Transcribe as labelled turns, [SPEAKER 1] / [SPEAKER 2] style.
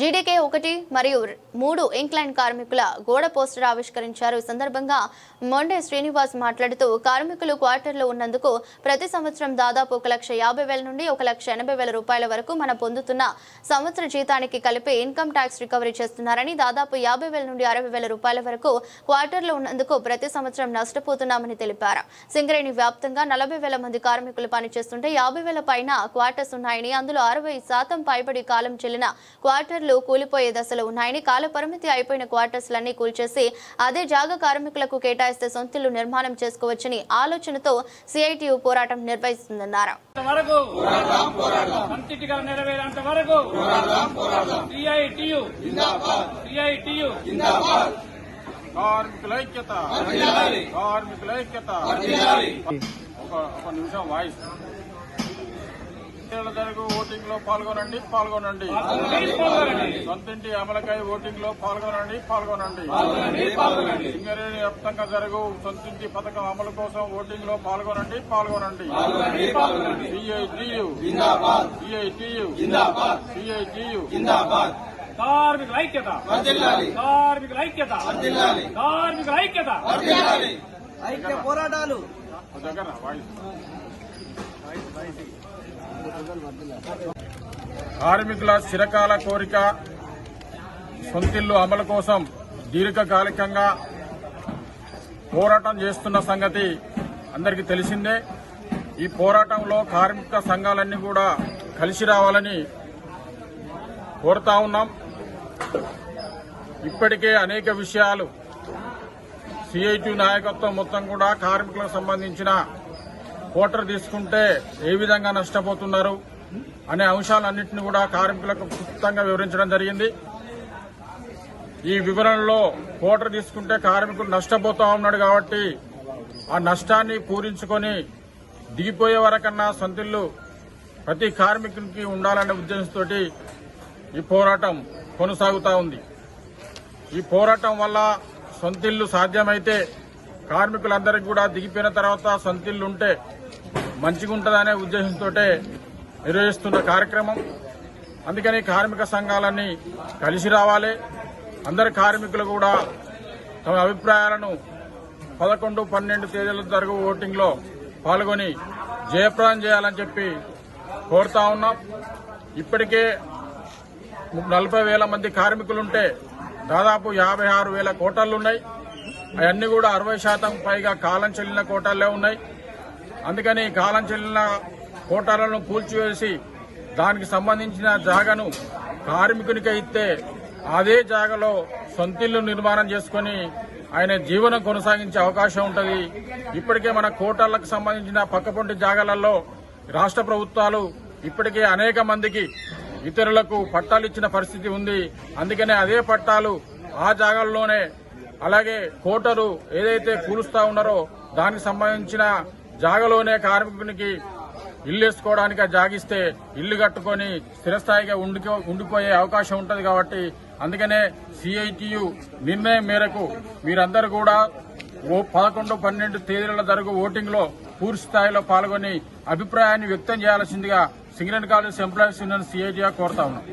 [SPEAKER 1] GDK ఒకటి మరియు మూడు ఇంక్లైన్ కార్మికుల గోడ పోస్టర్ ఆవిష్కరించారు. ఈ సందర్భంగా మొండే శ్రీనివాస్ మాట్లాడుతూ కార్మికులు క్వార్టర్లో ఉన్నందుకు ప్రతి సంవత్సరం దాదాపు ఒక లక్ష యాభై వేల నుండి ఒక లక్ష ఎనభై వేల రూపాయల వరకు మనం పొందుతున్న సంవత్సర జీతానికి కలిపి ఇన్కమ్ ట్యాక్స్ రికవరీ చేస్తున్నారని దాదాపు యాభై వేల నుండి అరవై వేల రూపాయల వరకు క్వార్టర్లో ఉన్నందుకు ప్రతి సంవత్సరం నష్టపోతున్నామని తెలిపారు. సింగరేణి వ్యాప్తంగా నలభై వేల మంది కార్మికులు పనిచేస్తుంటే యాభై వేల పైన క్వార్టర్స్ ఉన్నాయని అందులో అరవై శాతం పైబడి కాలం చెల్లిన క్వార్టర్లు కూలిపోయే దశలో ఉన్నాయని కాల పరిమితి అయిపోయిన క్వార్టర్స్లన్నీ కూల్చేసి అదే జాగ కార్మికులకు కేటాయిస్తే సొంతిల్లు నిర్మాణం చేసుకోవచ్చని ఆలోచనతో సిఐటియు పోరాటం నిర్వహిస్తుందన్నారు.
[SPEAKER 2] వరకు అంతిటిగా నెరవేరేంత వరకు సిఐటియు సిఐటియు
[SPEAKER 3] కార్మికుల ఐక్యత కార్మికుల ఐక్యత ఒక ఒక నిమిషం వాయిస్. ఏళ్ళ జరుగు ఓటింగ్లో పాల్గొనండి పాల్గొనండి. సొంతింటి అమలకై ఓటింగ్లో పాల్గొనండి పాల్గొనండి. సింగరేణి వ్యాప్తంగా జరుగు సొంతింటి పథకం అమలు కోసం ఓటింగ్లో పాల్గొనండి. పాల్గొనండి
[SPEAKER 2] కార్మికుల ఐక్యత కార్మికుల ఐక్యత కార్మికుల ఐక్యత.
[SPEAKER 4] ఐక్య పోరాటాలు.
[SPEAKER 3] దగ్గర వాయిస్. కార్మికుల చిరకాల కోరిక సొంతిల్లు అమలు కోసం దీర్ఘకాలికంగా పోరాటం చేస్తున్న సంగతి అందరికీ తెలిసిందే. ఈ పోరాటంలో కార్మిక సంఘాలన్నీ కూడా కలిసి రావాలని కోరుతా ఉన్నాం. ఇప్పటికే అనేక విషయాలు సిఐటి నాయకత్వం మొత్తం కూడా కార్మికులకు సంబంధించిన కోటర్ తీసుకుంటే ఏ విధంగా నష్టపోతున్నారు అనే అంశాలన్నింటినీ కూడా కార్మికులకు క్లుప్తంగా వివరించడం జరిగింది. ఈ వివరణలో కోటర్ తీసుకుంటే కార్మికుడు నష్టపోతా ఉన్నాడు కాబట్టి ఆ నష్టాన్ని పూరించుకొని దిగిపోయే వరకన్నా సొంతిల్లు ప్రతి కార్మికునికి ఉండాలనే ఉద్దేశంతో ఈ పోరాటం కొనసాగుతా ఉంది. ఈ పోరాటం వల్ల సొంతిల్లు సాధ్యమైతే కార్మికులందరికీ కూడా దిగిపోయిన తర్వాత సొంతిల్లు ఉంటే మంచిగా ఉంటుందనే ఉద్దేశంతో నిర్వహిస్తున్న కార్యక్రమం. అందుకని కార్మిక సంఘాలన్నీ కలిసి రావాలి. అందరి కార్మికులు కూడా తమ అభిప్రాయాలను పదకొండు పన్నెండు తేదీల జరుగు ఓటింగ్లో పాల్గొని జయప్రదం చేయాలని చెప్పి కోరుతా ఉన్నాం. ఇప్పటికే నలభై వేల మంది కార్మికులుంటే దాదాపు యాభై ఆరు వేల కోటాలున్నాయి. అవన్నీ కూడా అరవై శాతం పైగా కాలం చెల్లిన కోటాలే ఉన్నాయి. అందుకని కాలం చెల్లిన కోటాలను కూల్చివేసి దానికి సంబంధించిన జాగను కార్మికునికైతే ఇస్తే అదే జాగలో సొంతిల్లు నిర్మాణం చేసుకుని ఆయన జీవనం కొనసాగించే అవకాశం ఉంటుంది. ఇప్పటికే మన కోటాలకు సంబంధించిన పక్కపొంటి జాగాలలో రాష్ట్ర ప్రభుత్వాలు ఇప్పటికే అనేక మందికి ఇతరులకు పట్టాలు ఇచ్చిన పరిస్థితి ఉంది. అందుకనే అదే పట్టాలు ఆ జాగాల్లోనే అలాగే కోటరు ఏదైతే కూలుస్తా ఉన్నారో దానికి సంబంధించిన జాగలోనే కార్మికునికి ఇల్లు వేసుకోవడానికి జాగిస్తే ఇల్లు కట్టుకొని స్థిరస్థాయిగా ఉండికో ఉండిపోయే అవకాశం ఉంటుంది కాబట్టి అందుకనే సిఐటియు నిర్ణయం మేరకు మీరందరూ కూడా ఓ పదకొండు పన్నెండు తేదీల జరుగు ఓటింగ్లో పూర్తి స్థాయిలో పాల్గొని అభిప్రాయాన్ని వ్యక్తం చేయాల్సిందిగా సింగరేణి కాలేజ్ ఎంప్లాయీస్ యూనియన్ సిఐటిగా కోరుతా ఉన్నాం.